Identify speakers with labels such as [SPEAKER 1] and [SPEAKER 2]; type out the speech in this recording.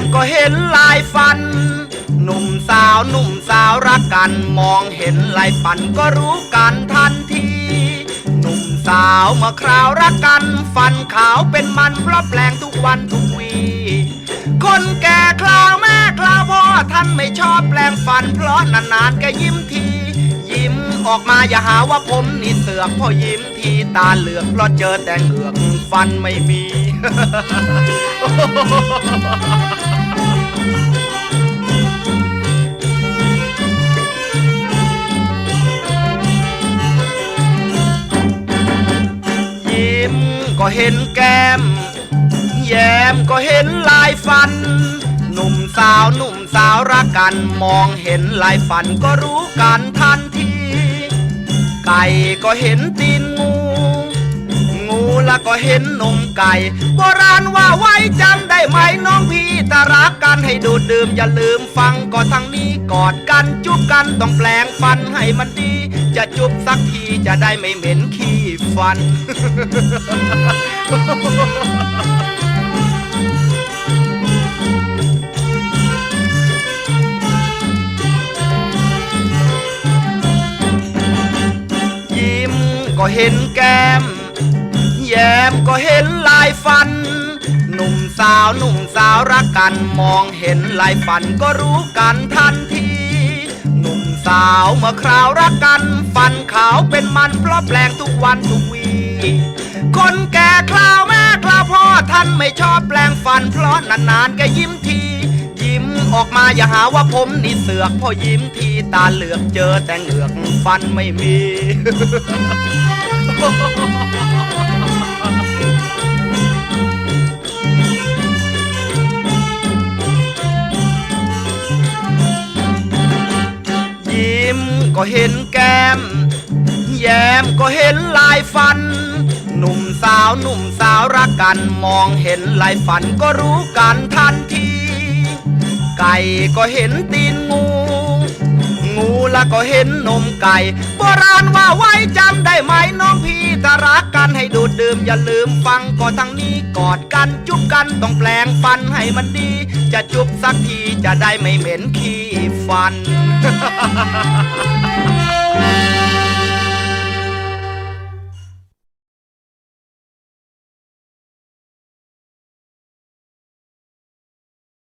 [SPEAKER 1] มก็เห็นลายฟัน หนุ่มสาวหนุ่มสาวรักกัน มองเห็นลายฟันก็รู้กันทันที หนุ่มสาวเมื่อคราวรักกัน ฟันขาวเป็นมันเพราะแปลงทุกวันทุกวี คนแก่คราวแม่คราวพ่อท่านไม่ชอบแปลงฟัน เพราะนานๆแกยิ้มทียิ้มออกมาอย่าหาว่าผมนี่เสือกพอยิ้มทีตาเหลือกเพราะเจอแต่เหงือกฟันไม่มี ยิ้มก็เห็นแก้ม แย้มก็เห็นลายฟัน หนุ่มสาวหนุ่มสาวรักกันมองเห็นลายฟันก็รู้กันทันที ไก่ก็เห็นตีนงู แล้วก็เห็นนมไก่โบราณว่าไว้จำได้ไหมน้องพี่ตารักกันให้ดูดดื่มอย่าลืมฟังก็ทางนี้กอดกันจุบกันต้องแปลงฟันให้มันดี จะจุบสักทีจะได้ไม่เหม็นขี้ฟันยิ้มก็เห็นแก้ม ย้มก็เห็นลายฟัน หนุ่มสาวหนุ่มสาวรักกันมองเห็นลายฟันก็รู้กันทันที หนุ่มสาวเมื่อคราวรักกัน ฟันขาวเป็นมันเพราะแปลงทุกวันทุกวีคนแก่คราวแม่คราวพ่อท่านไม่ชอบแปลงฟัน เพราะนานๆแกยิ้มที ยิ้มออกมาอย่าหาว่าผมนี่เสือกพอยิ้มทีตาเหลือกเจอแต่เหงือกฟันไม่มี ก็เห็นแก้ม แย้มก็เห็นลายฟัน หนุ่มสาวหนุ่มสาวรักกัน มองเห็นลายฟันก็รู้กันทันที ไก่ก็เห็นตีนงู งูแล้วก็เห็นนมไก่ โบราณว่าไว้จำได้ไหมน้องพี่ตารักกันให้ดูดดื่มอย่าลืมฟังก็ทั้งนี้กอดกันจุบกันต้องแปลงฟันให้มันดี จะจุบสักทีจะได้ไม่เหม็นขี้ฟัน Thank you.